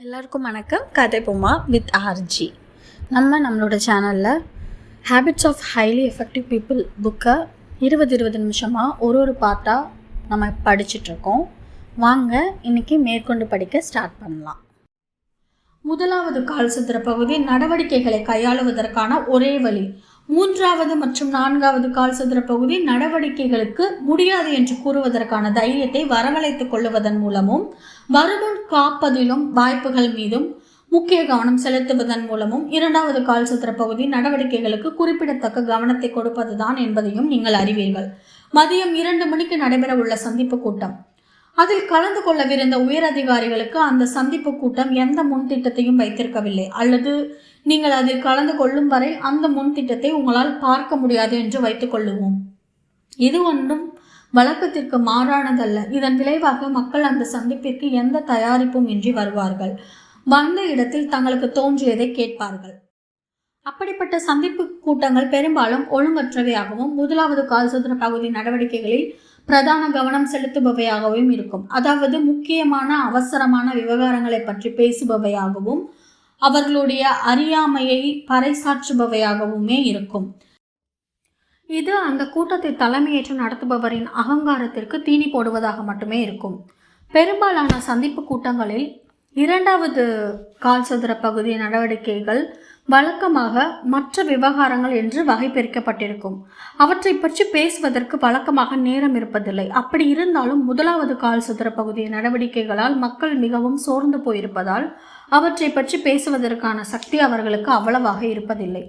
எல்லாருக்கும் வணக்கம். கதை பொம்மா வித் ஆர்ஜி நம்ம நம்மளோட சேனலில் habits of highly effective people புக்கை இருபது இருபது நிமிஷமாக ஒரு ஒரு பாட்டாக நம்ம படிச்சிட்ருக்கோம் வாங்க இன்னைக்கு மேற்கொண்டு படிக்க ஸ்டார்ட் பண்ணலாம். முதலாவது கால் சதுர பகுதி நடவடிக்கைகளை கையாளுவதற்கான ஒரே வழி. மூன்றாவது மற்றும் நான்காவது கால் சதுர பகுதி நடவடிக்கைகளுக்கு முடியாது என்று கூறுவதற்கான தைரியத்தை வரவழைத்துக் கொள்ளுவதன் மூலமும் வருமுன் காப்பதிலும் வாய்ப்புகள் மீதும் முக்கிய கவனம் செலுத்துவதன் மூலமும் இரண்டாவது கால் சதுர பகுதி நடவடிக்கைகளுக்கு குறிப்பிடத்தக்க கவனத்தை கொடுப்பதுதான் என்பதையும் நீங்கள் அறிவீர்கள். மதியம் இரண்டு மணிக்கு நடைபெற உள்ள சந்திப்பு கூட்டம். அதில் கலந்து கொள்ளவிருந்த உயர் அதிகாரிகளுக்கு அந்த சந்திப்பு கூட்டம் எந்த முன் திட்டத்தையும் வைத்திருக்கவில்லை. அல்லது நீங்கள் அதில் கலந்து கொள்ளும் வரை அந்த முன் திட்டத்தை உங்களால் பார்க்க முடியாது என்று வைத்துக் கொள்ளுவோம். இது ஒன்றும் வழக்கத்திற்கு மாறானதல்ல. இதன் விளைவாக மக்கள் அந்த சந்திப்பிற்கு எந்த தயாரிப்பும் இன்றி வருவார்கள். வந்த இடத்தில் தங்களுக்கு தோன்றியதை கேட்பார்கள். அப்படிப்பட்ட சந்திப்பு கூட்டங்கள் பெரும்பாலும் ஒழுங்கற்றவையாகவும் முதலாவது கால்சதுர பகுதி நடவடிக்கைகளில் பிரதான கவனம் செலுத்துபவையாகவும் இருக்கும். அதாவது முக்கியமான அவசரமான விவகாரங்களை பற்றி பேசுபவையாகவும் அவர்களுடைய அறியாமையை பறைசாற்றுபவையாகவுமே இருக்கும். இது அந்த கூட்டத்தை தலைமையேற்று நடத்துபவரின் அகங்காரத்திற்கு தீனி போடுவதாக மட்டுமே இருக்கும். பெரும்பாலான சந்திப்பு கூட்டங்களில் இரண்டாவது கால் சதுர பகுதி நடவடிக்கைகள் வழக்கமாக மற்ற விவகாரங்கள் என்று வகை பிரிக்கப்பட்டிருக்கும் அவற்றை பற்றி பேசுவதற்கு வழக்கமாக நேரம் இருப்பதில்லை. அப்படி இருந்தாலும் முதலாவது கால் சதுர பகுதி நடவடிக்கைகளால் மக்கள் மிகவும் சோர்ந்து போயிருப்பதால் அவற்றை பற்றி பேசுவதற்கான சக்தி அவர்களுக்கு அவ்வளவாக இருப்பதில்லை.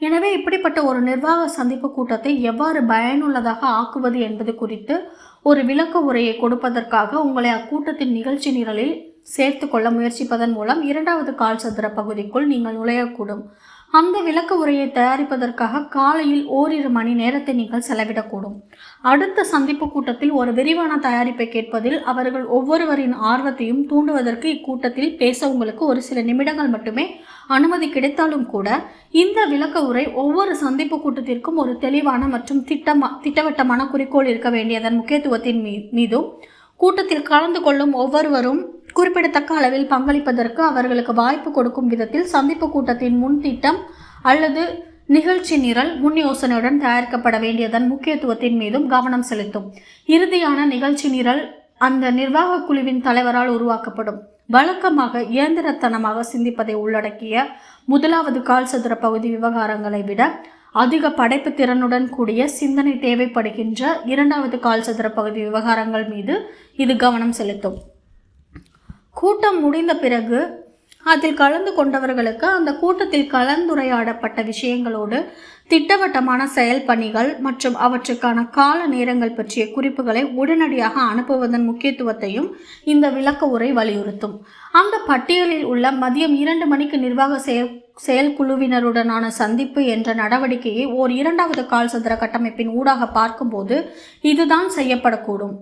எனவே இப்படிப்பட்ட ஒரு நிர்வாக சந்திப்பு கூட்டத்தை எவ்வாறு பயனுள்ளதாக ஆக்குவது என்பது குறித்து ஒரு விளக்க உரையை கொடுப்பதற்காக உங்களை அக்கூட்டத்தின் நிகழ்ச்சி நிரலில் சேர்த்து கொள்ள முயற்சிப்பதன் மூலம் இரண்டாவது கால் சதுர பகுதிக்குள் நீங்கள் நுழையக்கூடும். அந்த விளக்க உரையை தயாரிப்பதற்காக காலையில் ஓரிரு மணி நேரத்தை நீங்கள் செலவிடக்கூடும். அடுத்த சந்திப்பு கூட்டத்தில் ஒரு விரிவான தயாரிப்பை கேட்பதில் அவர்கள் ஒவ்வொருவரின் ஆர்வத்தையும் தூண்டுவதற்கு இக்கூட்டத்தில் பேச உங்களுக்கு ஒரு சில நிமிடங்கள் மட்டுமே அனுமதி கிடைத்தாலும் கூட இந்த விளக்க உரை ஒவ்வொரு சந்திப்பு கூட்டத்திற்கும் ஒரு தெளிவான மற்றும் திட்டமா திட்டவட்டமான குறிக்கோள் இருக்க வேண்டியதன் முக்கியத்துவத்தின் மீ மீதும் கூட்டத்தில் கலந்து கொள்ளும் ஒவ்வொருவரும் குறிப்பிடத்தக்க அளவில் பங்களிப்பதற்கு அவர்களுக்கு வாய்ப்பு கொடுக்கும் விதத்தில் சந்திப்பு கூட்டத்தின் முன் திட்டம் அல்லது நிகழ்ச்சி நிரல் முன் யோசனையுடன் தயாரிக்கப்பட வேண்டியதன் முக்கியத்துவத்தின் மீதும் கவனம் செலுத்தும். இறுதியான நிகழ்ச்சி நிரல் அந்த நிர்வாக குழுவின் தலைவரால் உருவாக்கப்படும். வழக்கமாக இயந்திரத்தனமாக சிந்திப்பதை உள்ளடக்கிய முதலாவது கால் சதுர பகுதி விவகாரங்களை விட அதிக படைப்பு திறனுடன் கூடிய சிந்தனை தேவைப்படுகின்ற இரண்டாவது கால் சதுர பகுதி விவகாரங்கள் மீது இது கவனம் செலுத்தும். கூட்டம் முடிந்த பிறகு அதில் கலந்து கொண்டவர்களுக்கு அந்த கூட்டத்தில் கலந்துரையாடப்பட்ட விஷயங்களோடு திட்டவட்டமான செயல் பணிகள் மற்றும் அவற்றுக்கான கால நேரங்கள் பற்றிய குறிப்புகளை உடனடியாக அனுப்புவதன் முக்கியத்துவத்தையும் இந்த விளக்க உரை வலியுறுத்தும். அந்த பட்டியலில் உள்ள மதியம் இரண்டு மணிக்கு நிர்வாக செயல் செயல்குழுவினருடனான சந்திப்பு என்ற நடவடிக்கையை ஓர் இரண்டாவது கால் சதுர கட்டமைப்பின் ஊடாக பார்க்கும்போது இதுதான் செய்யப்படக்கூடும்.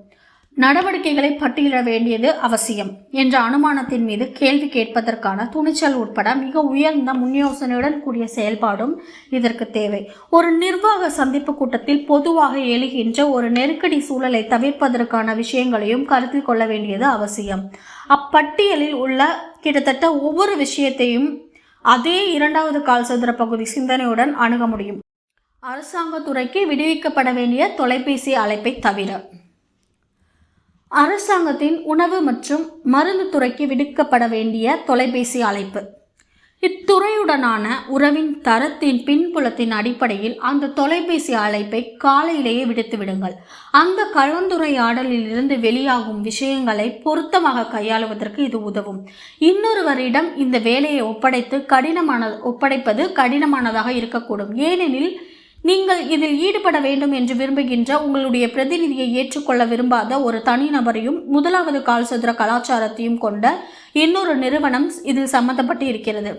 நடவடிக்கைகளை பட்டியலிட வேண்டியது அவசியம் என்ற அனுமானத்தின் மீது கேள்வி கேட்பதற்கான துணிச்சல் உட்பட மிக உயர்ந்த முன்யோசனையுடன் கூடிய செயல்பாடும் இதற்கு தேவை. ஒரு நிர்வாக சந்திப்பு கூட்டத்தில் பொதுவாக எழுகின்ற ஒரு நெருக்கடி சூழலை தவிர்ப்பதற்கான விஷயங்களையும் கருத்தில் கொள்ள வேண்டியது அவசியம். அப்பட்டியலில் உள்ள கிட்டத்தட்ட ஒவ்வொரு விஷயத்தையும் அதே இரண்டாவது கால் சதுர பகுதி சிந்தனையுடன் அணுக முடியும். அரசாங்கத்துறைக்கு விடுவிக்கப்பட வேண்டிய தொலைபேசி அழைப்பை தவிர அரசாங்கத்தின் உணவு மற்றும் மருந்து துறைக்கு விடுக்கப்பட வேண்டிய தொலைபேசி அழைப்பு. இத்துறையுடனான உறவின் தரத்தின் பின்புலத்தின் அடிப்படையில் அந்த தொலைபேசி அழைப்பை காலையிலேயே விடுத்து விடுங்கள். அந்த கலந்துரையாடலிலிருந்து வெளியாகும் விஷயங்களை பொருத்தமாக கையாளுவதற்கு இது உதவும். இன்னொருவரிடம் இந்த வேலையை ஒப்படைத்து கடினமான ஒப்படைப்பது கடினமானதாக இருக்கக்கூடும். ஏனெனில் நீங்கள் இதில் ஈடுபட வேண்டும் என்று விரும்புகின்ற உங்களுடைய பிரதிநிதியை ஏற்றுக்கொள்ள விரும்பாத ஒரு தனிநபரையும் முதலாவது கால்சதுர கலாச்சாரத்தையும் கொண்ட இன்னொரு நிறுவனம் இதில் சம்பந்தப்பட்டு இருக்கிறது.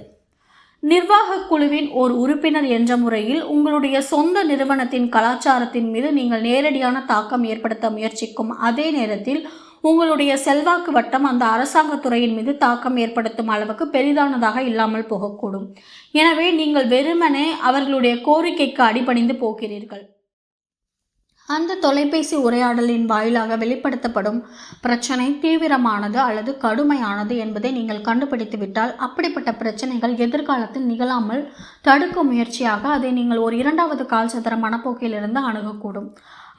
நிர்வாக குழுவின் ஒரு உறுப்பினர் என்ற முறையில் உங்களுடைய சொந்த நிறுவனத்தின் கலாச்சாரத்தின் மீது நீங்கள் நேரடியான தாக்கம் ஏற்படுத்த முயற்சிக்கும் அதே நேரத்தில் உங்களுடைய செல்வாக்கு வட்டம் அந்த அரசாங்கத் துறையின் மீது தாக்கம் ஏற்படுத்தும் அளவுக்கு பெரிதானதாக இல்லாமல் போகக்கூடும். எனவே நீங்கள் வெறுமனே அவர்களுடைய கோரிக்கைக்கு அடிபணிந்து போகிறீர்கள். அந்த தொலைபேசி உரையாடலின் வாயிலாக வெளிப்படுத்தப்படும் பிரச்சனை தீவிரமானது அல்லது கடுமையானது என்பதை நீங்கள் கண்டுபிடித்துவிட்டால் அப்படிப்பட்ட பிரச்சனைகள் எதிர்காலத்தில் நிகழாமல் தடுக்கும் முயற்சியாக அதை நீங்கள் ஒரு இரண்டாவது கால் சதுர மனப்போக்கிலிருந்து அணுகக்கூடும்.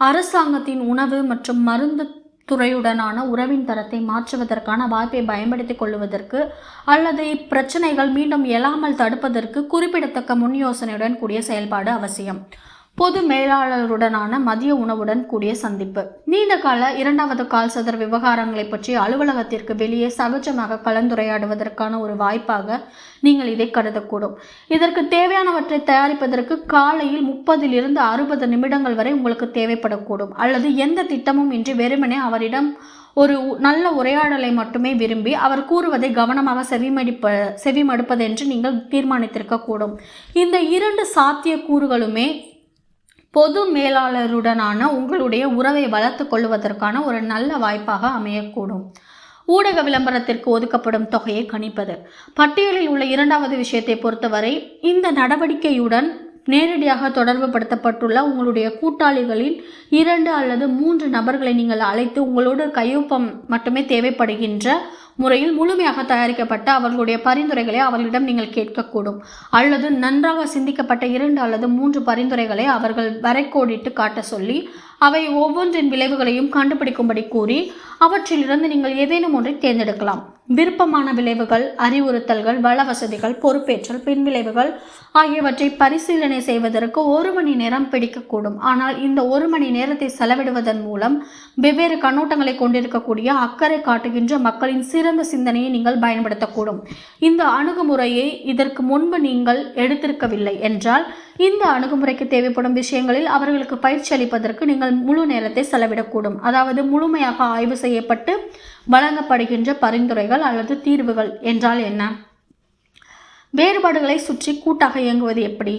அரசாங்கத்தின் உணவு மற்றும் மருந்து துறையுடனான உறவின் தரத்தை மாற்றுவதற்கான வாய்ப்பை பயன்படுத்திக் கொள்வதற்கு அல்லது இப்பிரச்சனைகள் மீண்டும் எழாமல் தடுப்பதற்கு குறிப்பிடத்தக்க முன் யோசனையுடன் கூடிய செயல்பாடு அவசியம். பொது மேலாளருடனான மதிய உணவுடன் கூடிய சந்திப்பு. நீண்ட கால இரண்டாவது கால் சதர் விவகாரங்களை பற்றி அலுவலகத்திற்கு வெளியே சகஜமாக கலந்துரையாடுவதற்கான ஒரு வாய்ப்பாக நீங்கள் இதை கருதக்கூடும். இதற்கு தேவையானவற்றை தயாரிப்பதற்கு காலையில் முப்பதிலிருந்து அறுபது நிமிடங்கள் வரை உங்களுக்கு தேவைப்படக்கூடும். அல்லது எந்த திட்டமும் இன்றி வெறுமனே அவரிடம் ஒரு நல்ல உரையாடலை மட்டுமே விரும்பி அவர் கூறுவதை கவனமாக செவிமடிப்ப செவிமடுப்பதென்று நீங்கள் தீர்மானித்திருக்கக்கூடும். இந்த இரண்டு சாத்திய கூறுகளுமே பொது மேலாளருடனான உங்களுடைய உறவை வளர்த்து கொள்வதற்கான ஒரு நல்ல வாய்ப்பாக அமையக்கூடும். ஊடக விளம்பரத்திற்கு ஒதுக்கப்படும் தொகையை கணிப்பது. பட்டியலில் உள்ள இரண்டாவது விஷயத்தை பொறுத்தவரை இந்த நடவடிக்கையுடன் நேரடியாக தொடர்பு படுத்தப்பட்டுள்ள உங்களுடைய கூட்டாளிகளில் இரண்டு அல்லது மூன்று நபர்களை நீங்கள் அழைத்து உங்களோட கையொப்பம் மட்டுமே தேவைப்படுகின்ற முறையில் முழுமையாக தயாரிக்கப்பட்ட அவர்களுடைய பரிந்துரைகளை அவர்களிடம் நீங்கள் கேட்கக்கூடும். அல்லது நன்றாக சிந்திக்கப்பட்ட இரண்டு அல்லது மூன்று பரிந்துரைகளை அவர்கள் வரைக்கோடிட்டு காட்ட சொல்லி அவை ஒவ்வொன்றின் விளைவுகளையும் கண்டுபிடிக்கும்படி கூறி அவற்றிலிருந்து நீங்கள் ஏதேனும் ஒன்றை தேர்ந்தெடுக்கலாம். விருப்பமான விளைவுகள் அறிவுறுத்தல்கள் வள வசதிகள் பொறுப்பேற்றல் பின்விளைவுகள் ஆகியவற்றை பரிசீலனை செய்வதற்கு ஒரு மணி நேரம் பிடிக்கக்கூடும். ஆனால் இந்த ஒரு மணி நேரத்தை செலவிடுவதன் மூலம் வெவ்வேறு கண்ணோட்டங்களை கொண்டிருக்கக்கூடிய அக்கறை காட்டுகின்ற மக்களின் சிறந்த சிந்தனையை நீங்கள் பயன்படுத்தக்கூடும். இந்த அணுகுமுறையை இதற்கு முன்பு நீங்கள் எடுத்திருக்கவில்லை என்றால் இந்த அணுகுமுறைக்கு தேவைப்படும் விஷயங்களில் அவர்களுக்கு பயிற்சி அளிப்பதற்கு நீங்கள் முழு நேரத்தை செலவிடக்கூடும். அதாவது முழுமையாக ஆய்வு செய்யப்பட்டு வழங்கப்படுகின்ற பரிந்துரைகள் அல்லது தீர்வுகள் என்றால் என்ன? வேறுபாடுகளை சுற்றி கூட்டாக இயங்குவது எப்படி?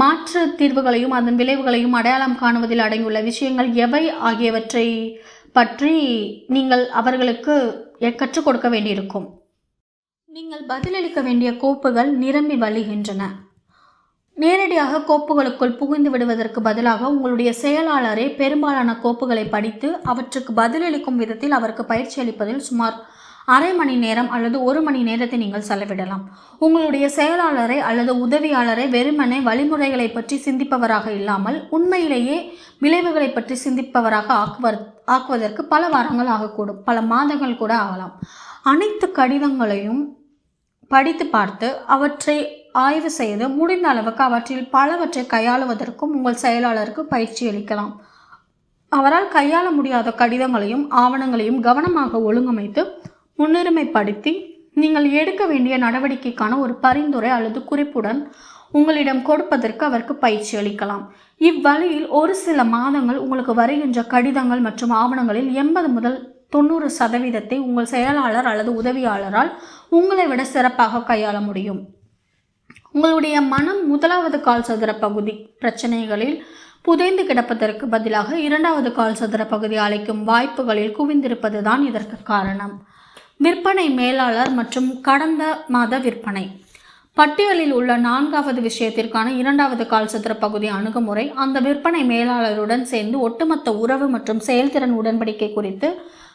மாற்று தீர்வுகளையும் அதன் விளைவுகளையும் அடையாளம் காணுவதில் அடங்கியுள்ள விஷயங்கள் எவை ஆகியவற்றை பற்றி நீங்கள் அவர்களுக்கு கற்றுக் கொடுக்க வேண்டியிருக்கும். நீங்கள் பதிலளிக்க வேண்டிய கோப்புகள் நிரம்பி வழிகின்றன. நேரடியாக கோப்புகளுக்குள் புகுந்து விடுவதற்கு பதிலாக உங்களுடைய செயலாளரே பெரும்பாலான கோப்புகளை படித்து அவற்றுக்கு பதிலளிக்கும் விதத்தில் அவருக்கு பயிற்சி அளிப்பதில் சுமார் அரை மணி நேரம் அல்லது ஒரு மணி நேரத்தை நீங்கள் செலவிடலாம். உங்களுடைய செயலாளரை அல்லது உதவியாளரை வெறுமனே வழிமுறைகளை பற்றி சிந்திப்பவராக இல்லாமல் உண்மையிலேயே விளைவுகளை பற்றி சிந்திப்பவராக ஆக்குவர் ஆக்குவதற்கு பல வாரங்கள் ஆகக்கூடும். பல மாதங்கள் கூட ஆகலாம். அனைத்து கடிதங்களையும் படித்து பார்த்து அவற்றை ஆய்வு செய்து முடிந்த அளவுக்கு அவற்றில் பலவற்றை கையாளுவதற்கும் உங்கள் செயலாளருக்கு பயிற்சி அளிக்கலாம். அவரால் கையாள முடியாத கடிதங்களையும் ஆவணங்களையும் கவனமாக ஒழுங்கமைத்து முன்னுரிமைப்படுத்தி நீங்கள் எடுக்க வேண்டிய நடவடிக்கைக்கான ஒரு பரிந்துரை அல்லது குறிப்புடன் உங்களிடம் கொடுப்பதற்கு அவருக்கு பயிற்சி அளிக்கலாம். இவ்வழியில் ஒரு சில மாதங்கள் உங்களுக்கு வருகின்ற கடிதங்கள் மற்றும் ஆவணங்களில் எண்பது முதல் தொண்ணூறு சதவீதத்தை உங்கள் செயலாளர் அல்லது உதவியாளரால் உங்களை விட சிறப்பாக கையாள முடியும். உங்களுடைய மனம் முதலாவது கால் சதுர பகுதி பிரச்சனைகளில் புதைந்து கிடப்பதற்கு பதிலாக இரண்டாவது கால் சதுர பகுதி அழைக்கும் வாய்ப்புகளில் குவிந்திருப்பது தான் இதற்கு காரணம். விற்பனை மேலாளர் மற்றும் கடந்த மாத விற்பனை. பட்டியலில் உள்ள நான்காவது விஷயத்திற்கான இரண்டாவது கால் பகுதி அணுகுமுறை அந்த விற்பனை மேலாளருடன் சேர்ந்து ஒட்டுமொத்த உறவு மற்றும் செயல்திறன் உடன்படிக்கை குறித்து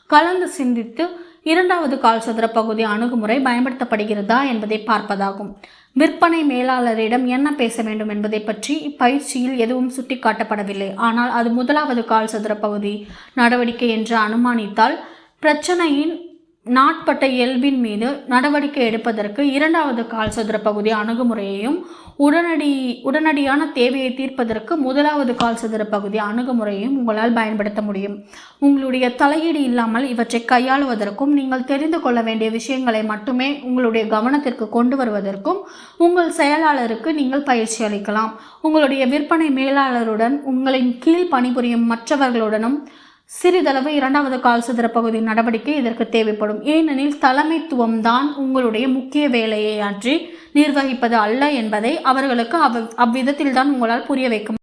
கலந்து சிந்தித்து இரண்டாவது கால்சதுர பகுதி அணுகுமுறை பயன்படுத்தப்படுகிறதா என்பதை பார்ப்பதாகும். விற்பனை மேலாளரிடம் என்ன பேச வேண்டும் என்பதை பற்றி இப்பயிற்சியில் எதுவும் சுட்டிக்காட்டப்படவில்லை. ஆனால் அது முதலாவது கால்சதுர பகுதி நடவடிக்கை என்று அனுமானித்தால் பிரச்சனையின் நாட்பட்ட இயல்பின் மீது நடவடிக்கை எடுப்பதற்கு இரண்டாவது கால் சதுர பகுதி அணுகுமுறையையும் உடனடி உடனடியான தேவையை தீர்ப்பதற்கு முதலாவது கால் சதுர பகுதி அணுகுமுறையையும் உங்களால் பயன்படுத்த முடியும். உங்களுடைய தலையீடு இல்லாமல் இவற்றை கையாளுவதற்கும் நீங்கள் தெரிந்து கொள்ள வேண்டிய விஷயங்களை மட்டுமே உங்களுடைய கவனத்திற்கு கொண்டு வருவதற்கும் உங்கள் செயலாளருக்கு நீங்கள் பயிற்சி அளிக்கலாம். உங்களுடைய விற்பனை மேலாளருடன் உங்களின் கீழ் பணிபுரியும் மற்றவர்களுடனும் சிறிதளவு இரண்டாவது கால் சதுர பகுதி நடவடிக்கை இதற்கு தேவைப்படும் ஏனெனில் தலைமைத்துவம் தான் உங்களுடைய முக்கிய வேலையை ஆற்றி நிர்வகிப்பது அல்ல என்பதை அவர்களுக்கு அவ் அவ்விதத்தில் தான் உங்களால் புரிய வைக்க முடியும்.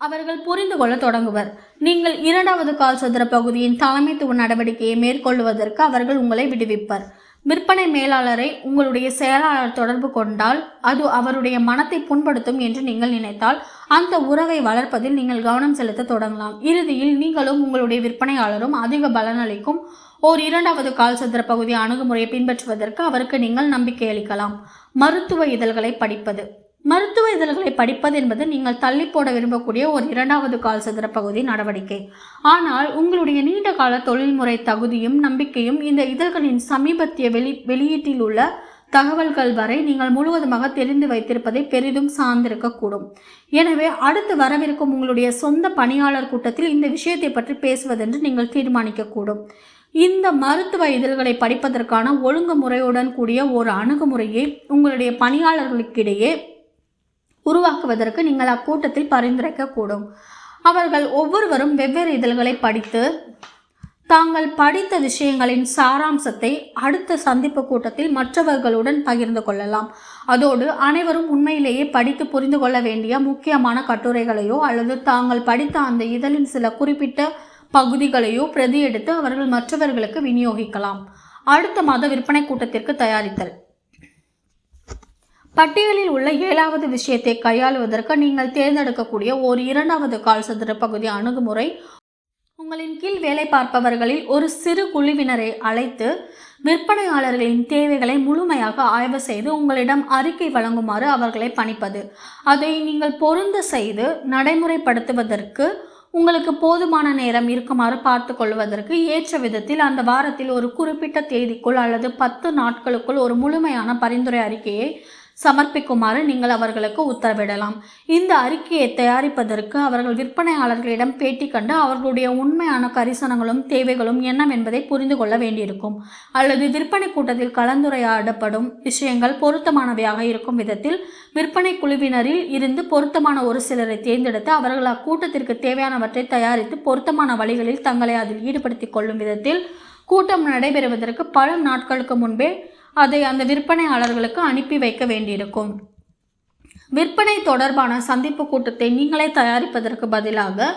அவர்கள் புரிந்து கொள்ள தொடங்குவர் நீங்கள் இரண்டாவது கால் சதுர பகுதியின் தலைமைத்துவ நடவடிக்கையை மேற்கொள்வதற்கு அவர்கள் உங்களை விடுவிப்பர் விற்பனை மேலாளரை உங்களுடைய செயலாளர் தொடர்பு கொண்டால் அது அவருடைய மனத்தை புண்படுத்தும் என்று நீங்கள் நினைத்தால் அந்த உறவை வளர்ப்பதில் நீங்கள் கவனம் செலுத்த தொடங்கலாம். இறுதியில் நீங்களும் உங்களுடைய விற்பனையாளரும் அதிக பலனளிக்கும் ஓர் இரண்டாவது கால் சதுர பகுதி அணுகுமுறையை பின்பற்றுவதற்கு அவருக்கு நீங்கள் நம்பிக்கை அளிக்கலாம். மருத்துவ இதழ்களை படிப்பது. மருத்துவ இதழ்களை படிப்பது என்பது நீங்கள் தள்ளி போட விரும்பக்கூடிய ஒரு இரண்டாவது கால் சதுர பகுதி நடவடிக்கை. ஆனால் உங்களுடைய நீண்ட கால தொழில்முறை தகுதியும் நம்பிக்கையும் இந்த இதழ்களின் சமீபத்திய வெளி வெளியீட்டில் உள்ள தகவல்கள் வரை நீங்கள் முழுவதுமாக தெரிந்து வைத்திருப்பதை பெரிதும் சார்ந்திருக்கக்கூடும். எனவே அடுத்து வரவிருக்கும் உங்களுடைய சொந்த பணியாளர் கூட்டத்தில் இந்த விஷயத்தை பற்றி பேசுவதென்று நீங்கள் தீர்மானிக்கக்கூடும். இந்த மருத்துவ இதழ்களை படிப்பதற்கான ஒழுங்குமுறையுடன் கூடிய ஒரு அணுகுமுறையை உங்களுடைய பணியாளர்களுக்கிடையே உருவாக்குவதற்கு நீங்கள் அக்கூட்டத்தில் பரிந்துரைக்கக்கூடும். அவர்கள் ஒவ்வொருவரும் வெவ்வேறு இதழ்களை படித்து தாங்கள் படித்த விஷயங்களின் சாராம்சத்தை அடுத்த சந்திப்பு கூட்டத்தில் மற்றவர்களுடன் பகிர்ந்து கொள்ளலாம். அதோடு அனைவரும் உண்மையிலேயே படித்து புரிந்து கொள்ள வேண்டிய முக்கியமான கட்டுரைகளையோ அல்லது தாங்கள் படித்த அந்த இதழின் சில குறிப்பிட்ட பகுதிகளையோ பிரதி எடுத்து அவர்கள் மற்றவர்களுக்கு விநியோகிக்கலாம். அடுத்த மாத விற்பனை கூட்டத்திற்கு தயாரித்தல். பட்டியலில் உள்ள ஏழாவது விஷயத்தை கையாளுவதற்கு நீங்கள் தேர்ந்தெடுக்கக்கூடிய ஒரு இரண்டாவது கால் சதுர பகுதி அணுகுமுறை. உங்களின் கீழ் வேலை பார்ப்பவர்களில் ஒரு சிறு குழுவினரை அழைத்து விற்பனையாளர்களின் தேவைகளை முழுமையாக ஆய்வு செய்து உங்களிடம் அறிக்கை வழங்குமாறு அவர்களை பணிப்பது. அதை நீங்கள் பொருந்த செய்து நடைமுறைப்படுத்துவதற்கு உங்களுக்கு போதுமான நேரம் இருக்குமாறு பார்த்து கொள்வதற்கு ஏற்ற விதத்தில் அந்த வாரத்தில் ஒரு குறிப்பிட்ட தேதிக்குள் அல்லது பத்து நாட்களுக்குள் ஒரு முழுமையான பரிந்துரை அறிக்கையை சமர்ப்பிக்குமாறு நீங்கள் அவர்களுக்கு உத்தரவிடலாம். இந்த அறிக்கையை தயாரிப்பதற்கு அவர்கள் விற்பனையாளர்களிடம் பேட்டி கண்டு அவர்களுடைய உண்மையான கரிசனங்களும் தேவைகளும் என்னவென்பதை புரிந்து கொள்ள வேண்டியிருக்கும். அல்லது விற்பனை கூட்டத்தில் கலந்துரையாடப்படும் விஷயங்கள் பொருத்தமானவையாக இருக்கும் விதத்தில் விற்பனை குழுவினரில் இருந்து பொருத்தமான ஒரு சிலரை தேர்ந்தெடுத்து அவர்கள் அக்கூட்டத்திற்கு தேவையானவற்றை தயாரித்து பொருத்தமான வழிகளில் தங்களை அதில் ஈடுபடுத்திக் கொள்ளும் விதத்தில் கூட்டம் நடைபெறுவதற்கு பல நாட்களுக்கு முன்பே அதை அந்த விற்பனையாளர்களுக்கு அனுப்பி வைக்க வேண்டியிருக்கும். விற்பனை தொடர்பான சந்திப்பு கூட்டத்தை நீங்களே தயாரிப்பதற்கு பதிலாக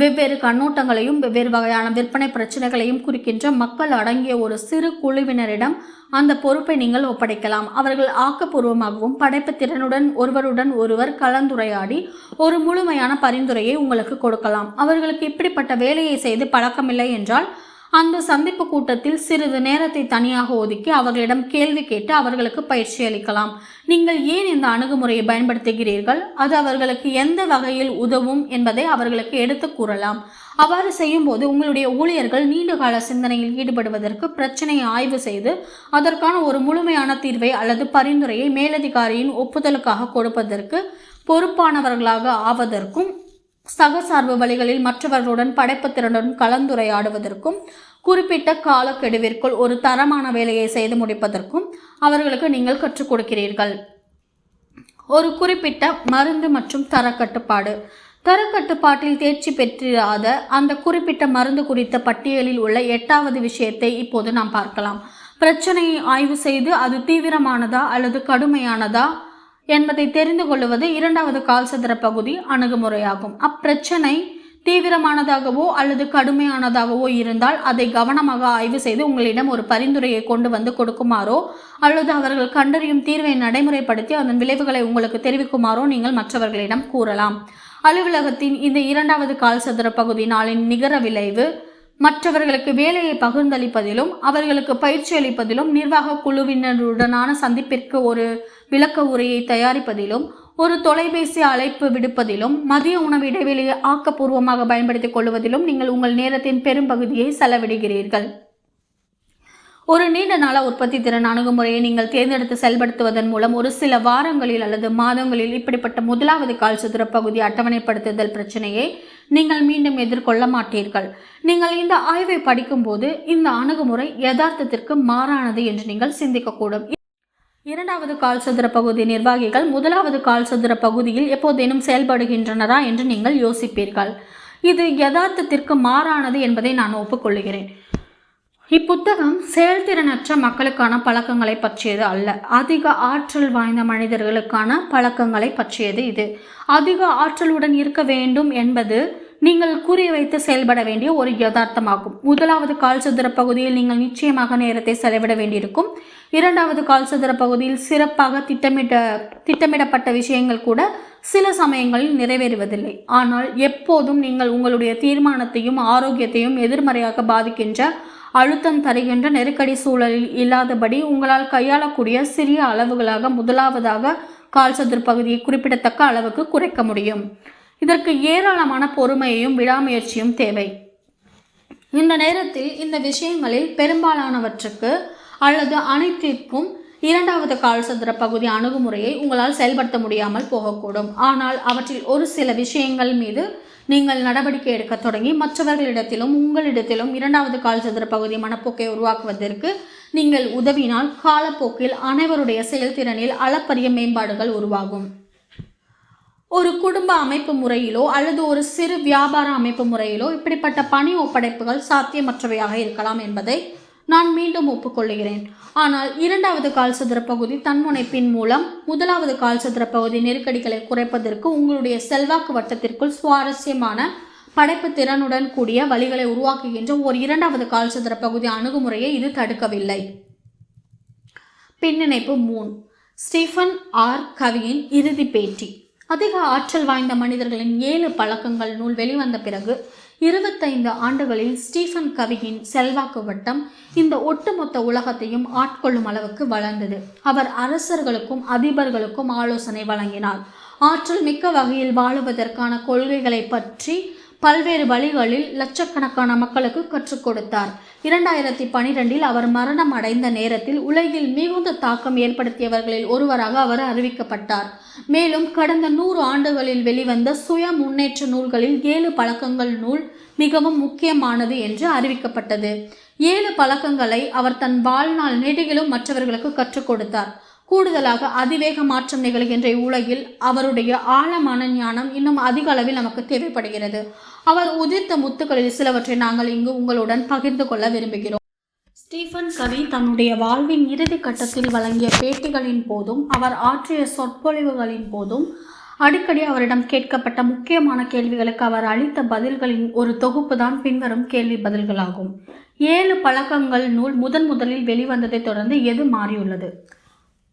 வெவ்வேறு கண்ணோட்டங்களையும் வெவ்வேறு வகையான விற்பனை பிரச்சனைகளையும் குறிக்கின்ற மக்கள் அடங்கிய ஒரு சிறு குழுவினரிடம் அந்த பொறுப்பை நீங்கள் ஒப்படைக்கலாம். அவர்கள் ஆக்கப்பூர்வமாகவும் படைப்பு திறனுடன் ஒருவருடன் ஒருவர் கலந்துரையாடி ஒரு முழுமையான பரிந்துரையை உங்களுக்கு கொடுக்கலாம். அவர்களுக்கு இப்படிப்பட்ட வேலையை செய்து பழக்கமில்லை என்றால் அந்த சந்திப்பு கூட்டத்தில் சிறிது நேரத்தை தனியாக ஒதுக்கி அவர்களிடம் கேள்வி கேட்டு அவர்களுக்கு பயிற்சி அளிக்கலாம். நீங்கள் ஏன் இந்த அணுகுமுறையை பயன்படுத்துகிறீர்கள்? அது அவர்களுக்கு எந்த வகையில் உதவும் என்பதை அவர்களுக்கு எடுத்து கூறலாம். அவ்வாறு செய்யும்போது உங்களுடைய ஊழியர்கள் நீண்டகால சிந்தனையில் ஈடுபடுவதற்கு பிரச்சனையை ஆய்வு செய்து அதற்கான ஒரு முழுமையான தீர்வை அல்லது பரிந்துரையை மேலதிகாரியின் ஒப்புதலுக்காக கொடுப்பதற்கு பொறுப்பானவர்களாக ஆவதற்கும் சகசார்பு வழிகளில் மற்றவர்களுடன் படைப்புத்திறனுடன் கலந்துரையாடுவதற்கும் குறிப்பிட்ட காலக்கெடுவிற்குள் ஒரு தரமான வேலையை செய்து முடிப்பதற்கும் அவர்களுக்கு நீங்கள் கற்றுக் கொடுக்கிறீர்கள். ஒரு குறிப்பிட்ட மருந்து மற்றும் தரக்கட்டுப்பாடு. தரக்கட்டுப்பாட்டில் தேர்ச்சி பெற்றிராத அந்த குறிப்பிட்ட மருந்து குறித்த பட்டியலில் உள்ள எட்டாவது விஷயத்தை இப்போது நாம் பார்க்கலாம். பிரச்சனையை ஆய்வு செய்து அது தீவிரமானதா அல்லது கடுமையானதா? என்பதை தெரிந்து கொள்வது இரண்டாவது கால் சதுர பகுதி அணுகுமுறையாகும். அப்பிரச்சனை தீவிரமானதாகவோ அல்லது கடுமையானதாகவோ இருந்தால் அதை கவனமாக ஆய்வு செய்து உங்களிடம் ஒரு பரிந்துரையை கொண்டு வந்து கொடுக்குமாறோ அல்லது அவர்கள் கண்டறியும் தீர்வை நடைமுறைப்படுத்தி அதன் விளைவுகளை உங்களுக்கு தெரிவிக்குமாறோ நீங்கள் மற்றவர்களிடம் கூறலாம். அலுவலகத்தின் இந்த இரண்டாவது கால் சதுர பகுதி நாளின் நிகர விளைவு மற்றவர்களுக்கு வேலையை பகிர்ந்தளிப்பதிலும் அவர்களுக்கு பயிற்சி அளிப்பதிலும் நிர்வாக குழுவினருடனான சந்திப்பிற்கு ஒரு விளக்க உரையை தயாரிப்பதிலும் ஒரு தொலைபேசி அழைப்பு விடுப்பதிலும் மதிய உணவு இடைவெளியை ஆக்கப்பூர்வமாக பயன்படுத்திக் கொள்வதிலும் நீங்கள் உங்கள் நேரத்தின் பெரும்பகுதியை செலவிடுகிறீர்கள். ஒரு நீண்ட நாள உற்பத்தி திறன் அணுகுமுறையை நீங்கள் தேர்ந்தெடுத்து செயல்படுத்துவதன் மூலம் ஒரு சில வாரங்களில் அல்லது மாதங்களில் இப்படிப்பட்ட முதலாவது கால் சதுர பகுதி அட்டவணைப்படுத்துதல் பிரச்சனையை நீங்கள் மீண்டும் எதிர்கொள்ள மாட்டீர்கள். நீங்கள் இந்த ஆய்வை படிக்கும்போது இந்த அணுகுமுறை யதார்த்தத்திற்கு மாறானது என்று நீங்கள் சிந்திக்கக்கூடும். இரண்டாவது கால் சதுர பகுதி நிர்வாகிகள் முதலாவது கால் சதுர பகுதியில் எப்போதேனும் செயல்படுகின்றனரா என்று நீங்கள் யோசிப்பீர்கள். இது யதார்த்தத்திற்கு மாறானது என்பதை நான் ஒப்புக்கொள்கிறேன். இப்புத்தகம் செயல்திறனற்ற மக்களுக்கான பழக்கங்களை பற்றியது அல்ல. அதிக ஆற்றல் வாய்ந்த மனிதர்களுக்கான பழக்கங்களை பற்றியது இது. அதிக ஆற்றலுடன் இருக்க வேண்டும் என்பது நீங்கள் கூறி வைத்து செயல்பட வேண்டிய ஒரு யதார்த்தமாகும். முதலாவது கால் சதுர பகுதியில் நீங்கள் நிச்சயமாக நேரத்தை செலவிட வேண்டியிருக்கும். இரண்டாவது கால் சதுர பகுதியில் சிறப்பாக திட்டமிட்ட திட்டமிடப்பட்ட விஷயங்கள் கூட சில சமயங்களில் நிறைவேறுவதில்லை. ஆனால் எப்போதும் நீங்கள் உங்களுடைய தீர்மானத்தையும் ஆரோக்கியத்தையும் எதிர்மறையாக பாதிக்கின்ற அழுத்தம் தருகின்ற நெருக்கடி சூழலில் இல்லாதபடி உங்களால் கையாளக்கூடிய சிறிய அளவுகளாக முதலாவதாக கால் சதுர பகுதியை குறிப்பிடத்தக்க அளவுக்கு குறைக்க முடியும். இதற்கு ஏராளமான பொறுமையையும் விடாமுயற்சியும் தேவை. இந்த நேரத்தில் இந்த விஷயங்களில் பெரும்பாலானவற்றுக்கு அல்லது அனைத்திற்கும் இரண்டாவது கால் சதுர பகுதி அணுகுமுறையை உங்களால் செயல்படுத்த முடியாமல் போகக்கூடும். ஆனால் அவற்றில் ஒரு சில விஷயங்கள் மீது நீங்கள் நடவடிக்கை எடுக்க தொடங்கி மற்றவர்களிடத்திலும் உங்களிடத்திலும் இரண்டாவது கால் சதுர பகுதி மனப்போக்கை உருவாக்குவதற்கு நீங்கள் உதவினால் காலப்போக்கில் அனைவருடைய செயல்திறனில் அளப்பரிய மேம்பாடுகள் உருவாகும். ஒரு குடும்ப அமைப்பு முறையிலோ அல்லது ஒரு சிறு வியாபார அமைப்பு முறையிலோ இப்படிப்பட்ட பணி ஒப்படைப்புகள் சாத்தியமற்றவையாக இருக்கலாம் என்பதை நான் மீண்டும் ஒப்புக்கொள்கிறேன் ஆனால் இரண்டாவது கால்சதுர பகுதி தன்முனைப்பின் மூலம் முதலாவது கால்சதுர பகுதி நெருக்கடிகளை குறைப்பதற்கு உங்களுடைய செல்வாக்கு வட்டத்திற்குள் சுவாரஸ்யமான படைப்பு திறனுடன் கூடிய வழிகளை உருவாக்குகின்ற ஒரு இரண்டாவது கால்சதுர பகுதி அணுகுமுறையை இது தடுக்கவில்லை. பின்னிணைப்பு மூன். Stephen R. கவியின் இறுதி பேட்டி. அதிக ஆற்றல் வாய்ந்த மனிதர்களின் ஏழு பழக்கங்கள் நூல் வெளிவந்த பிறகு இருபத்தைந்து ஆண்டுகளில் ஸ்டீஃபன் கவியின் செல்வாக்கு வட்டம் இந்த ஒட்டுமொத்த உலகத்தையும் ஆட்கொள்ளும் அளவுக்கு வளர்ந்தது. அவர் அரசர்களுக்கும் அதிபர்களுக்கும் ஆலோசனை வழங்கினார். ஆற்றல் மிக்க வகையில் வாழுவதற்கான கொள்கைகளை பற்றி பல்வேறு வழிகளில் லட்சக்கணக்கான மக்களுக்கு கற்றுக் கொடுத்தார். இரண்டாயிரத்தி பனிரெண்டில் அவர் மரணம் அடைந்த நேரத்தில் உலகில் மிகுந்த தாக்கம் ஏற்படுத்தியவர்களில் ஒருவராக அவர் அறிவிக்கப்பட்டார். மேலும் கடந்த நூறு ஆண்டுகளில் வெளிவந்த சுய முன்னேற்ற நூல்களில் ஏழு பழக்கங்கள் நூல் மிகவும் முக்கியமானது என்று அறிவிக்கப்பட்டது. ஏழு பழக்கங்களை அவர் தன் வாழ்நாள் நெடுகிலும் மற்றவர்களுக்கு கற்றுக் கொடுத்தார். கூடுதலாக அதிவேக மாற்றம் நிகழ்கின்ற உலகில் அவருடைய ஆழமான ஞானம் இன்னும் அதிக அளவில் நமக்கு தேவைப்படுகிறது. அவர் உதிர்த்த முத்துக்களில் சிலவற்றை நாங்கள் இங்கு உங்களுடன் பகிர்ந்து கொள்ள விரும்புகிறோம். ஸ்டீஃபன் கவி தன்னுடைய வாழ்வின் இறுதி கட்டத்தில் வழங்கிய பேட்டிகளின் போதும் அவர் ஆற்றிய சொற்பொழிவுகளின் போதும் அடிக்கடி அவரிடம் கேட்கப்பட்ட முக்கியமான கேள்விகளுக்கு அவர் அளித்த பதில்களின் ஒரு தொகுப்பு தான் பின்வரும் கேள்வி பதில்களாகும். ஏழு பழக்கங்கள் நூல் முதன் முதலில் வெளிவந்ததைத் தொடர்ந்து எது மாறியுள்ளது?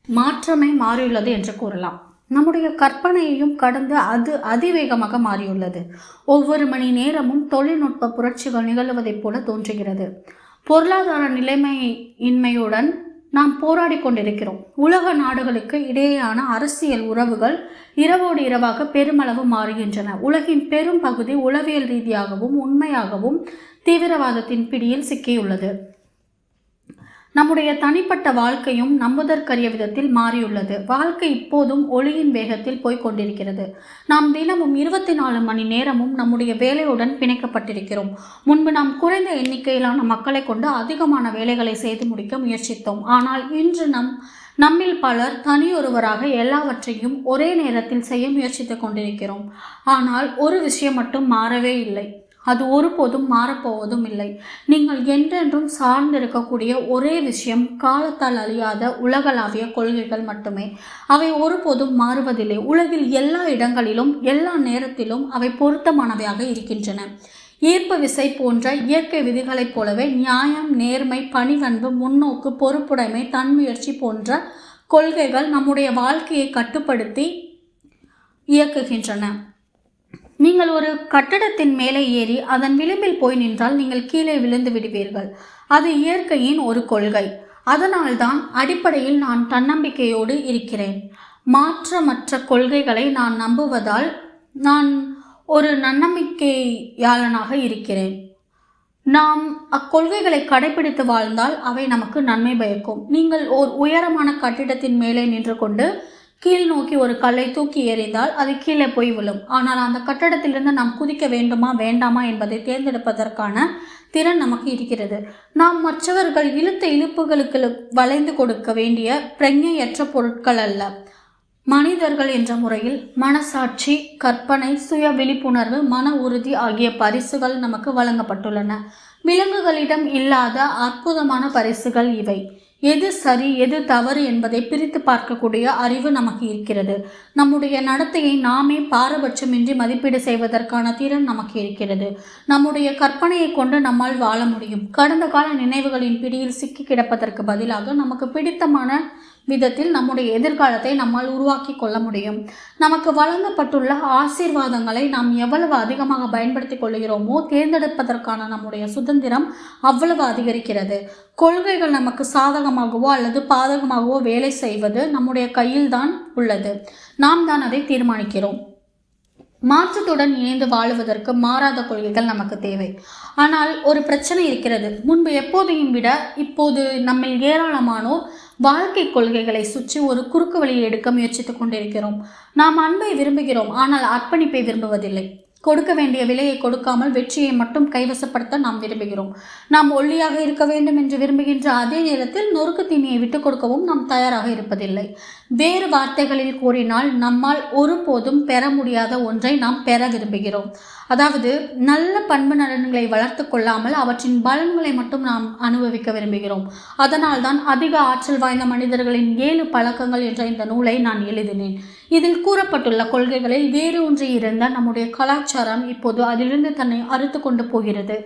மாற்றமே மாறியுள்ளது என்று கூறலாம். நம்முடைய கற்பனையையும் கடந்து அது அதிவேகமாக மாறியுள்ளது. ஒவ்வொரு மணி நேரமும் தொழில்நுட்ப புரட்சிகள் நிகழ்வதைப் போல தோன்றுகிறது. பொருளாதார நிலைமையின்மையுடன் நாம் போராடி கொண்டிருக்கிறோம். உலக நாடுகளுக்கு இடையேயான அரசியல் உறவுகள் இரவோடு இரவாக பெருமளவு மாறுகின்றன. உலகின் பெரும் பகுதி உளவியல் ரீதியாகவும் உண்மையாகவும் தீவிரவாதத்தின் பிடியில் சிக்கியுள்ளது. நம்முடைய தனிப்பட்ட வாழ்க்கையும் நம்புதற்கரிய விதத்தில் மாறியுள்ளது. வாழ்க்கை இப்போதும் ஒளியின் வேகத்தில் போய்க் கொண்டிருக்கிறது. நாம் தினமும் இருபத்தி நாலு மணி நேரமும் நம்முடைய வேலையுடன் பிணைக்கப்பட்டிருக்கிறோம். முன்பு நாம் குறைந்த எண்ணிக்கையிலான மக்களை கொண்டு அதிகமான வேலைகளை செய்து முடிக்க முயற்சித்தோம். ஆனால் இன்று நம் நம்மில் பலர் தனியொருவராக எல்லாவற்றையும் ஒரே நேரத்தில் செய்ய முயற்சித்துக் கொண்டிருக்கிறோம். ஆனால் ஒரு விஷயம் மட்டும் மாறவே இல்லை. அது ஒருபோதும் மாறப்போவதும் இல்லை. நீங்கள் என்றென்றும் சார்ந்திருக்கக்கூடிய ஒரே விஷயம் காலத்தால் அழியாத உலகளாவிய கொள்கைகள் மட்டுமே. அவை ஒருபோதும் மாறுவதில்லை. உலகில் எல்லா இடங்களிலும் எல்லா நேரத்திலும் அவை பொருத்தமானவையாக இருக்கின்றன. ஈர்ப்பு விசை போன்ற இயற்கை விதிகளைப் போலவே நியாயம் நேர்மை பணிவன்பு முன்னோக்கு பொறுப்புடைமை தன்முயற்சி போன்ற கொள்கைகள் நம்முடைய வாழ்க்கையை கட்டுப்படுத்தி இயக்குகின்றன. நீங்கள் ஒரு கட்டடத்தின் மேலே ஏறி அதன் விளிம்பில் போய் நின்றால் நீங்கள் கீழே விழுந்து விடுவீர்கள். அது இயற்கையின் ஒரு கொள்கை. அதனால்தான் அடிப்படையில் நான் தன்னம்பிக்கையோடு இருக்கிறேன். மாற்றமற்ற கொள்கைகளை நான் நம்புவதால் நான் ஒரு நன்னம்பிக்கையாளனாக இருக்கிறேன். நாம் அக்கொள்கைகளை கடைபிடித்து வாழ்ந்தால் அவை நமக்கு நன்மை பயக்கும். நீங்கள் ஓர் உயரமான கட்டிடத்தின் மேலே நின்று கொண்டு கீழ் நோக்கி ஒரு கல்லை தூக்கி எறிந்தால் அது கீழே போய் விழும். ஆனால் அந்த கட்டடத்திலிருந்து நாம் குதிக்க வேண்டுமா வேண்டாமா என்பதை தேர்ந்தெடுப்பதற்கான திறன் நமக்கு இருக்கிறது. நாம் மற்றவர்கள் இழுத்த இழுப்புகளுக்கு வளைந்து கொடுக்க வேண்டிய பிரஞையற்ற பொருட்கள் அல்ல. மனிதர்கள் என்ற முறையில் மனசாட்சி கற்பனை சுய விழிப்புணர்வு மன உறுதி ஆகிய பரிசுகள் நமக்கு வழங்கப்பட்டுள்ளன. விலங்குகளிடம் இல்லாத அற்புதமான பரிசுகள் இவை. எது சரி எது தவறு என்பதை பிரித்து பார்க்கக்கூடிய அறிவு நமக்கு இருக்கிறது. நம்முடைய நடத்தையை நாமே பாரபட்சமின்றி மதிப்பீடு செய்வதற்கான திறன் நமக்கு இருக்கிறது. நம்முடைய கற்பனையை கொண்டு நம்மால் வாழ முடியும். கடந்த கால நினைவுகளின் பிடியில் சிக்கி கிடப்பதற்கு பதிலாக நமக்கு பிடித்தமான விதத்தில் நம்முடைய எதிர்காலத்தை நம்மால் உருவாக்கி கொள்ள முடியும். நமக்கு வழங்கப்பட்டுள்ள ஆசீர்வாதங்களை நாம் எவ்வளவு அதிகமாக பயன்படுத்தி கொள்கிறோமோ தேர்ந்தெடுப்பதற்கான நம்முடைய சுதந்திரம் அவ்வளவு அதிகரிக்கிறது. கொள்கைகள் நமக்கு சாதகமாகவோ அல்லது பாதகமாகவோ வேலை செய்வது நம்முடைய கையில்தான் உள்ளது. நாம் தான் அதை தீர்மானிக்கிறோம். மாற்றத்துடன் இணைந்து வாழுவதற்கு மாறாத கொள்கைகள் நமக்கு தேவை. ஆனால் ஒரு பிரச்சனை இருக்கிறது. முன்பு எப்போதையும் விட இப்போது நம்மில் ஏராளமானோர் வாழ்க்கை கொள்கைகளை சுற்றி ஒரு குறுக்கு வழியை எடுக்க முயற்சித்துக் கொண்டிருக்கிறோம். நாம் அன்பை விரும்புகிறோம் ஆனால் அர்ப்பணிப்பை விரும்புவதில்லை. கொடுக்க வேண்டிய விலையை கொடுக்காமல் வெற்றியை மட்டும் கைவசப்படுத்த நாம் விரும்புகிறோம். நாம் ஒல்லியாக இருக்க வேண்டும் என்று விரும்புகின்ற அதே நேரத்தில் நொறுக்கு தீமையை விட்டுக் கொடுக்கவும் நாம் தயாராக இருப்பதில்லை. வேறு வார்த்தைகளில் கூறினால் நம்மால் ஒருபோதும் பெற முடியாத ஒன்றை நாம் பெற விரும்புகிறோம். அதாவது நல்ல பண்பு நலன்களை வளர்த்து கொள்ளாமல் அவற்றின் பலன்களை மட்டும் நாம் அனுபவிக்க விரும்புகிறோம். அதனால் தான் அதிக ஆற்றல் வாய்ந்த மனிதர்களின் ஏழு பழக்கங்கள் என்ற இந்த நூலை நான் எழுதினேன். இதில் கூறப்பட்டுள்ள கொள்கைகளில் வேறு ஒன்று இருந்த நம்முடைய கலாச்சாரம் இப்போது அதிலிருந்து தன்னை அறுத்து கொண்டு போகிறது.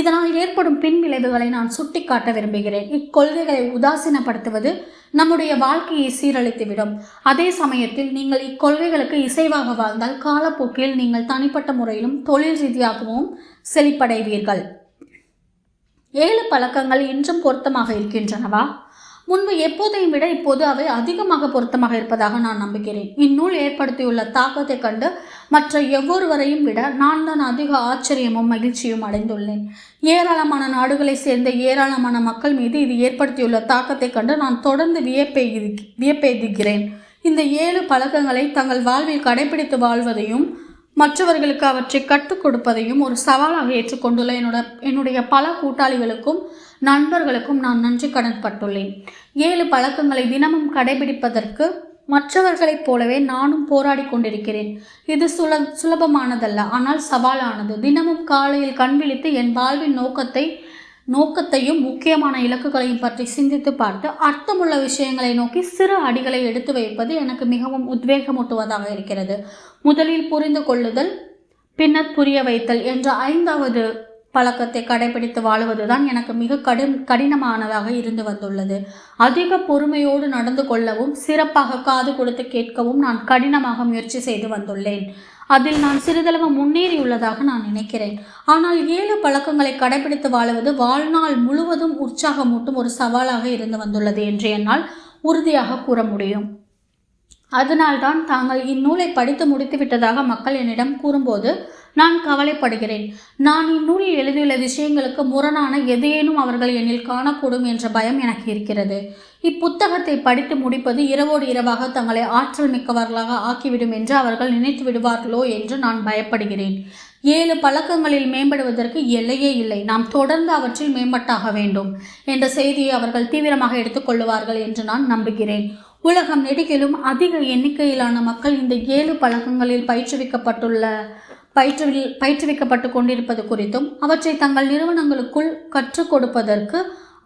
இதனால் ஏற்படும் பின் விளைவுகளை நான் சுட்டிக்காட்ட விரும்புகிறேன். இக்கொள்கைகளை உதாசீனப்படுத்துவது நம்முடைய வாழ்க்கையை சீரழித்துவிடும். அதே சமயத்தில் நீங்கள் இக்கொள்கைகளுக்கு இசைவாக வாழ்ந்தால் காலப்போக்கில் நீங்கள் தனிப்பட்ட முறையிலும் தொழில் ரீதியாகவும் செழிப்படைவீர்கள். ஏழு பழக்கங்கள் இன்றும் பொருத்தமாக இருக்கின்றனவா? முன்பு எப்போதையும் விட இப்போது அவை அதிகமாக பொருத்தமாக இருப்பதாக நான் நம்புகிறேன். இந்நூல் ஏற்படுத்தியுள்ள தாக்கத்தை கண்டு மற்ற எவ்வொருவரையும் விட நான் தான் அதிக ஆச்சரியமும் மகிழ்ச்சியும் அடைந்துள்ளேன். ஏராளமான நாடுகளை சேர்ந்த ஏராளமான மக்கள் மீது இது ஏற்படுத்தியுள்ள தாக்கத்தை கண்டு நான் தொடர்ந்து வியப்பெய்து வியப்பெய்துகிறேன் இந்த ஏழு பழக்கங்களை தங்கள் வாழ்வில் கடைபிடித்து வாழ்வதையும் மற்றவர்களுக்கு அவற்றை கற்றுக் கொடுப்பதையும் ஒரு சவாலாக ஏற்றுக்கொண்டுள்ள என்னோட என்னுடைய பல கூட்டாளிகளுக்கும் நண்பர்களுக்கும் நான் நன்றி கடன் பட்டுள்ளேன் ஏழு பழக்கங்களை தினமும் கடைபிடிப்பதற்கு மற்றவர்களைப் போலவே நானும் போராடி கொண்டிருக்கிறேன். இது சுல சுலபமானதல்ல ஆனால் சவாலானது. தினமும் காலையில் கண் விழித்து என் வாழ்வின் நோக்கத்தை நோக்கத்தையும் முக்கியமான இலக்குகளையும் பற்றி சிந்தித்து பார்த்து அர்த்தமுள்ள விஷயங்களை நோக்கி சிறு அடிகளை எடுத்து வைப்பது எனக்கு மிகவும் உத்வேகமூட்டுவதாக இருக்கிறது. முதலில் புரிந்து கொள்ளுதல் பின்னர் புரிய வைத்தல் என்ற ஐந்தாவது பழக்கத்தை கடைபிடித்து வாழ்வதுதான் எனக்கு மிக கடும் கடினமானதாக இருந்து வந்துள்ளது. அதிக பொறுமையோடு நடந்து கொள்ளவும் சிறப்பாக காது கொடுத்து கேட்கவும் நான் கடினமாக முயற்சி செய்து வந்துள்ளேன். அதில் நான் சிறிதளவு முன்னேறியுள்ளதாக நான் நினைக்கிறேன். ஆனால் ஏழு பழக்கங்களை கடைபிடித்து வாழுவது வாழ்நாள் முழுவதும் உற்சாகமூட்டும் ஒரு சவாலாக இருந்து வந்துள்ளது என்று என்னால் உறுதியாக கூற முடியும். அதனால்தான் தாங்கள் இந்நூலை படித்து முடித்து விட்டதாக மக்கள் என்னிடம் கூறும்போது நான் கவலைப்படுகிறேன். நான் இந்நூலில் எழுதியுள்ள விஷயங்களுக்கு முரணான எதையேனும் அவர்கள் என்னில் காணக்கூடும் என்ற பயம் எனக்கு இருக்கிறது. இப்புத்தகத்தை படித்து முடிப்பது இரவோடு இரவாக தங்களை ஆற்றல் மிக்கவர்களாக ஆக்கிவிடும் என்று அவர்கள் நினைத்து விடுவார்களோ என்று நான் பயப்படுகிறேன். ஏழு பழக்கங்களில் மேம்படுவதற்கு எல்லையே இல்லை. நாம் தொடர்ந்து அவற்றில் மேம்பட்டாக வேண்டும் என்ற செய்தியை அவர்கள் தீவிரமாக எடுத்துக்கொள்ளுவார்கள் என்று நான் நம்புகிறேன். உலகம் நெடுகிலும் அதிக எண்ணிக்கையிலான மக்கள் இந்த ஏழு பழக்கங்களில் பயிற்றுவிக்கப்பட்டுள்ள பயிற்றுவில் பயிற்றுவிக்கப்பட்டு கொண்டிருப்பது குறித்தும் அவற்றை தங்கள் நிறுவனங்களுக்குள் கற்றுக் கொடுப்பதற்கு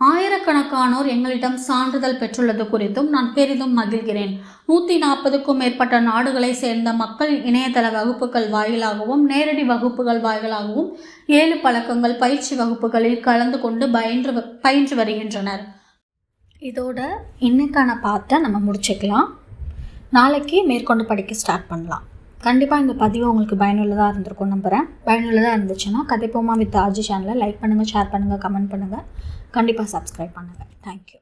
ஆயிரக்கணக்கானோர் எங்களிடம் சான்றிதழ் பெற்றுள்ளது குறித்தும் நான் பெரிதும் மகிழ்கிறேன். நூற்றி நாற்பதுக்கும் மேற்பட்ட நாடுகளை சேர்ந்த மக்கள் இணையதள வகுப்புகள் வாயிலாகவும் நேரடி வகுப்புகள் வாயிலாகவும் ஏழு பழக்கங்கள் பயிற்சி வகுப்புகளில் கலந்து கொண்டு பயின்று பயின்று வருகின்றனர். இதோட இன்னைக்கான பாட்டை நம்ம முடிச்சுக்கலாம். நாளைக்கு மேற்கொண்டு படிக்க ஸ்டார்ட் பண்ணலாம். கண்டிப்பாக இந்த பதிவு உங்களுக்கு பயனுள்ளதாக இருந்திருக்கும் நம்புகிறேன் பயனுள்ளதாக இருந்துச்சுன்னா கதைப்போமா வித் ஆர்ஜி சேனலை லைக் பண்ணுங்கள் ஷேர் பண்ணுங்கள் கமெண்ட் பண்ணுங்கள் கண்டிப்பாக சப்ஸ்கிரைப் பண்ணுங்கள் தேங்க்யூ